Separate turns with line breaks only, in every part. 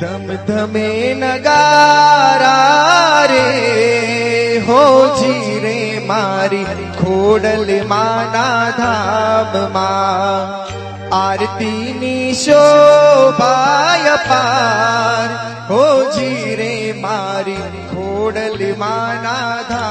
दम धमे नगारा रे, हो जी रे मारी खोडल माना धाम मा। आरती नी शोभा पार, हो जी रे मारी खोडल माना धाम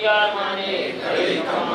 करिया माने कई कम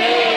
Amen.